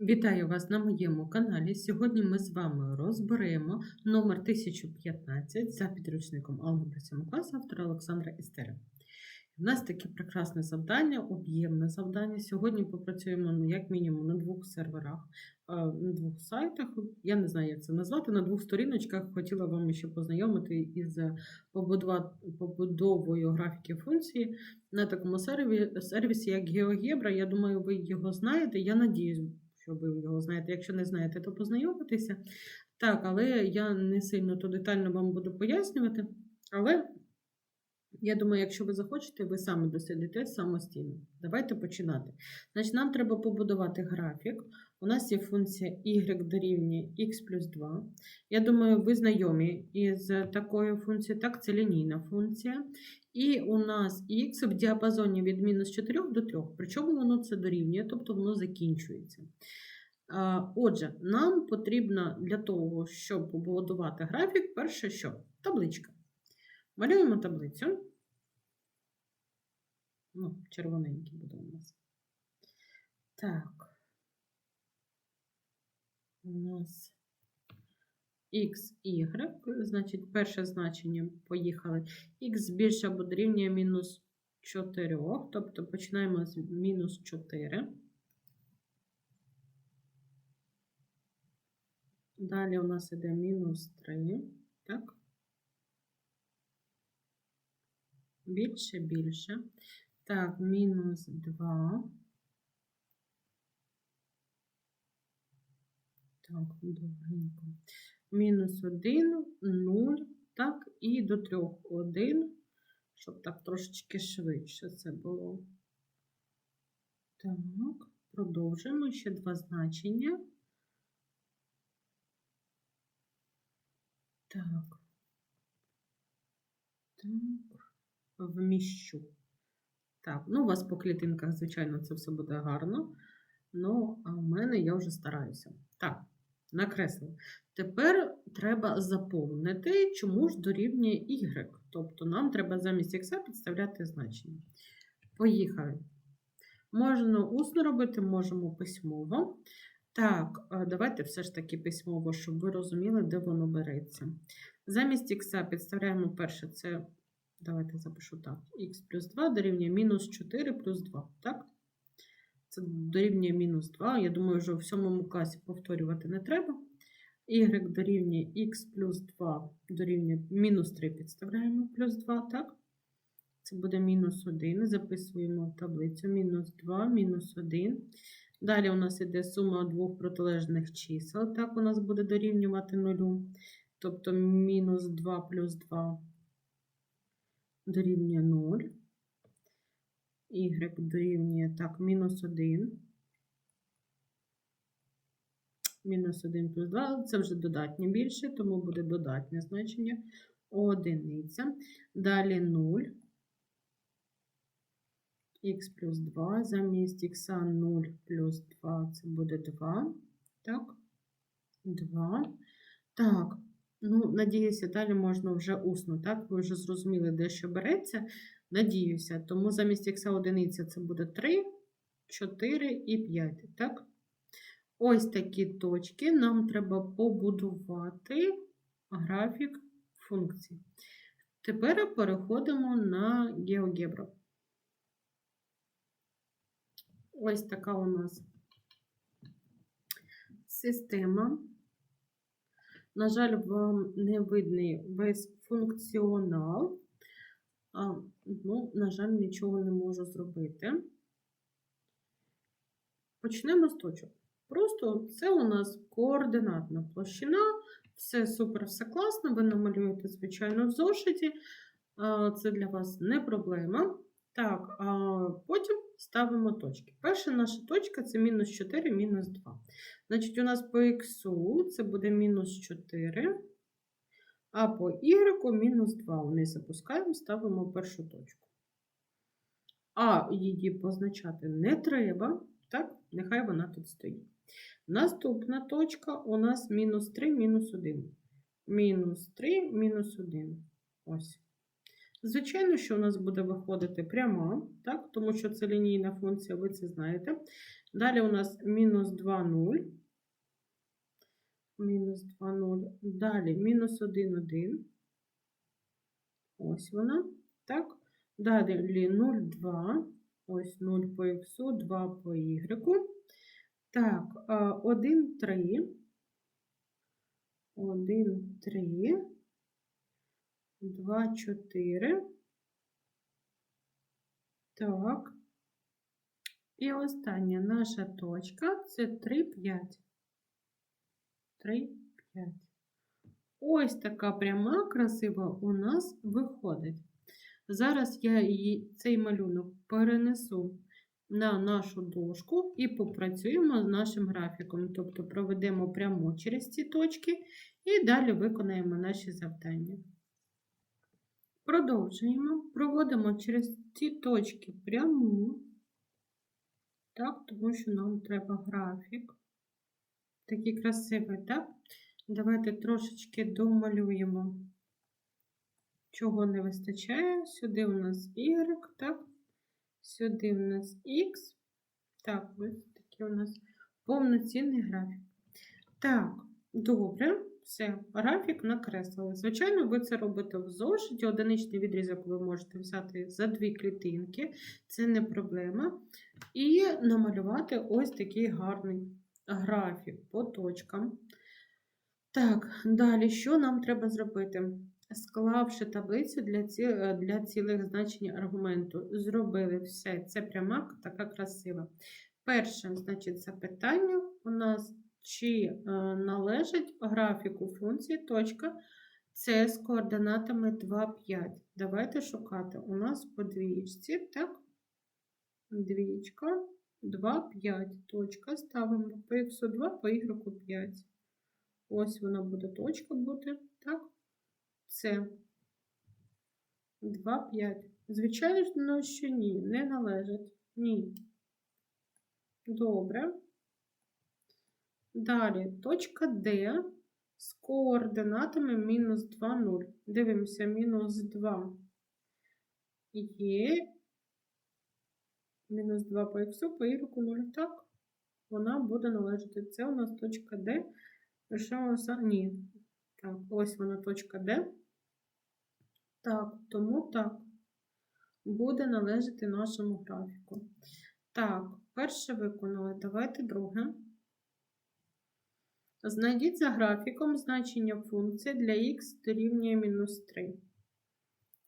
Вітаю вас на моєму каналі. Сьогодні ми з вами розберемо номер 1015 за підручником алгебри 7 класу автора Олександра Істера. У нас таке прекрасне завдання, об'ємне завдання. Сьогодні попрацюємо ну, як мінімум на двох серверах, е, на двох сайтах. Я не знаю, як це назвати. На двох сторіночках хотіла вам ще познайомити із побудовою графіки функції на такому сервісі, як GeoGebra. Я думаю, ви його знаєте. Я надіюсь, що ви його знаєте. Якщо не знаєте, то познайомитися. Так, але я не сильно то детально вам буду пояснювати. Але я думаю, якщо ви захочете, ви самі дослідите самостійно. Давайте починати. Значить, нам треба побудувати графік. У нас є функція y дорівнює x плюс 2. Я думаю, ви знайомі із такою функцією. Так, це лінійна функція. І у нас x в діапазоні від мінус 4 до 3. Причому воно це дорівнює, тобто воно закінчується. Отже, нам потрібно для того, щоб побудувати графік, перше що? Табличка. Малюємо таблицю. Ну, червоненький буде у нас. Так. У нас x, y, значить, перше значення поїхали. x більше або дорівнює мінус 4, тобто починаємо з мінус 4. Далі у нас іде мінус 3, так? Більше, більше. Так, мінус 2. Так, довгенько. Мінус 1, 0, так, і до 3 1, щоб так трошечки швидше це було. Так, продовжуємо ще два значення. Так. Так, вміщу. Так, ну у вас по клітинках, звичайно, це все буде гарно. Ну, а в мене я вже стараюся. Так, накреслив. Тепер треба заповнити, чому ж дорівнює y. Тобто нам треба замість x підставляти значення. Поїхали. Можна усно робити, можемо письмово. Так, е, давайте все ж таки письмово, щоб ви розуміли, де воно береться. Замість х підставляємо перше, це, давайте запишу так, х плюс 2 дорівнює мінус 4 плюс 2, так? Це дорівнює мінус 2. Я думаю, що в сьомому класі повторювати не треба. y дорівнює х плюс 2 дорівнює мінус 3 підставляємо плюс 2, так? Це буде мінус 1. Записуємо в таблицю мінус 2, мінус 1. Далі у нас іде сума двох протилежних чисел. Так, у нас буде дорівнювати 0. Тобто мінус 2 плюс 2 дорівнює 0. Y дорівнює так, мінус 1. Мінус 1 плюс 2, це вже додатнє більше, тому буде додатнє значення одиниця. Далі 0. Х плюс 2, замість х 0 плюс 2, це буде 2. Так, 2. Так, ну, надіюся, далі можна вже усно, так? Ви вже зрозуміли, де що береться. Надіюся, тому замість х одиниця це буде 3, 4 і 5, так? Ось такі точки нам треба побудувати графік функцій. Тепер переходимо на GeoGebra. Ось така у нас система. На жаль, вам не видний весь функціонал. Ну, на жаль, нічого не можу зробити. Почнемо з точок. Просто це у нас координатна площина. Все супер, все класно. Ви намалюєте, звичайно, в зошиті. Це для вас не проблема. Так, а потім ставимо точки. Перша наша точка це мінус 4, мінус 2. Значить, у нас по х це буде мінус 4, а по y мінус 2. Вниз запускаємо, ставимо першу точку. А її позначати не треба, так, нехай вона тут стоїть. Наступна точка у нас мінус 3, мінус 1. Мінус 3, мінус 1. Ось. Звичайно, що у нас буде виходити пряма, так? тому що це лінійна функція, ви це знаєте. Далі у нас мінус 2, 0. Мінус 2, 0. Далі мінус 1, 1. Ось вона. Так. Далі 0, 2. Ось 0 по х, 2 по y. Так, 1, 3. 1, 3. 2, 4. Так. І остання наша точка це 3, 5. 3, 5. Ось така пряма красива у нас виходить. Зараз я її, цей малюнок перенесу на нашу дошку і попрацюємо з нашим графіком. Тобто проведемо прямо через ці точки і далі виконаємо наші завдання. Продовжуємо, проводимо через ці точки пряму, так, тому що нам треба графік. Такий красивий, так? Давайте трошечки домалюємо, чого не вистачає. Сюди у нас Y, так? Сюди у нас X. Так, ось такий у нас повноцінний графік. Так, добре. Все, графік накреслили. Звичайно, ви це робите в зошиті. Одиничний відрізок ви можете взяти за дві клітинки, це не проблема. І намалювати ось такий гарний графік по точкам. Так, далі, що нам треба зробити? Склавши таблицю для ці, для цілих значень аргументу, зробили все. Це пряма така красива. Перше, значить, запитання у нас чи е, належить графіку функції точка С з координатами 2, 5. Давайте шукати. У нас по двічці, так? Двічка, 2, 5. Точка. Ставимо по х 2, по y 5. Ось вона буде точка бути, так? С. 2, 5. Звичайно, що ні, не належить. Ні. Добре. Далі точка D з координатами мінус 2, 0. Дивимося, мінус 2 є. Мінус 2 по х, по y 0. Так, вона буде належати. Це у нас точка D. Лишаємо ні. Так, ось вона точка D. Так, тому так, буде належати нашому графіку. Так, перше виконали. Давайте друге. Знайдіть за графіком значення функції для х дорівнює мінус 3.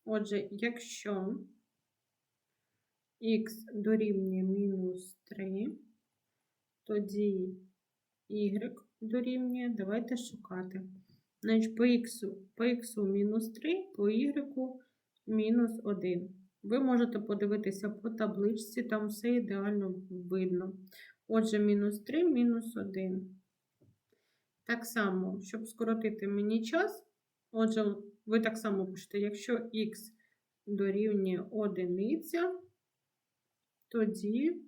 Отже, якщо х дорівнює мінус 3, тоді y дорівнює, давайте шукати. Значить, по х, по х мінус 3, по y мінус 1. Ви можете подивитися по табличці, там все ідеально видно. Отже, мінус 3, мінус 1. Так само, щоб скоротити мені час, отже, ви так само пишете, якщо х дорівнює одиниця, тоді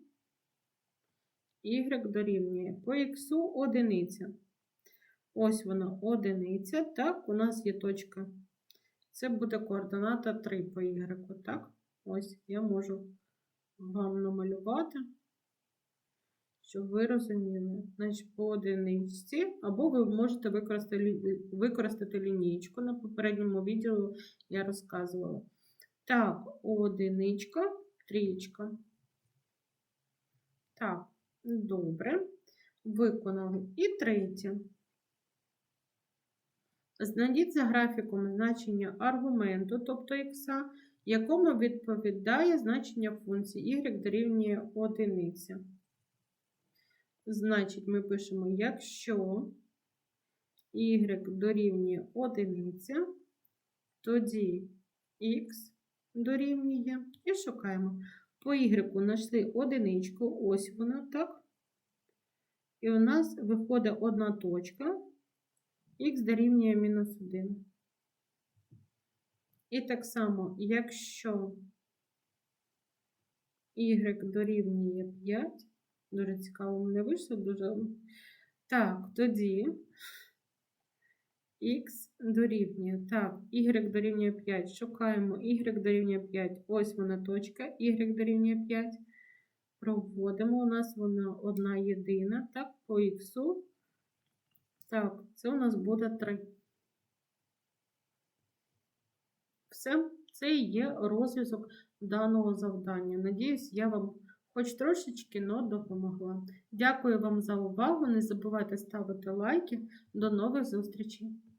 y дорівнює по х одиниця. Ось вона одиниця. Так, у нас є точка. Це буде координата 3 по y. Так, ось я можу вам намалювати щоб ви розуміли. Значить, по одиничці, або ви можете використати використати лінійку. На попередньому відео я розказувала. Так, одиничка, трієчка. Так, добре. Виконали. І третє. Знайдіть за графіком значення аргументу, тобто х, якому відповідає значення функції y дорівнює одиниця. Значить, ми пишемо, якщо y дорівнює одиниця, тоді х дорівнює і шукаємо. По y знайшли одиничку, ось вона, так? І у нас виходить одна точка, х дорівнює мінус 1. І так само, якщо y дорівнює 5, Дуже цікаво мене вийшло, дуже. Так, тоді Х дорівнює. Так, y дорівнює 5. Шукаємо y дорівнює 5. Ось вона точка, y дорівнює 5. Проводимо. У нас вона одна єдина. Так, по х. Так, це у нас буде 3. Все, це і є розв'язок даного завдання. Надіюсь, я вам хоч трошечки, но допомогла. Дякую вам за увагу. Не забувайте ставити лайки. До нових зустрічей!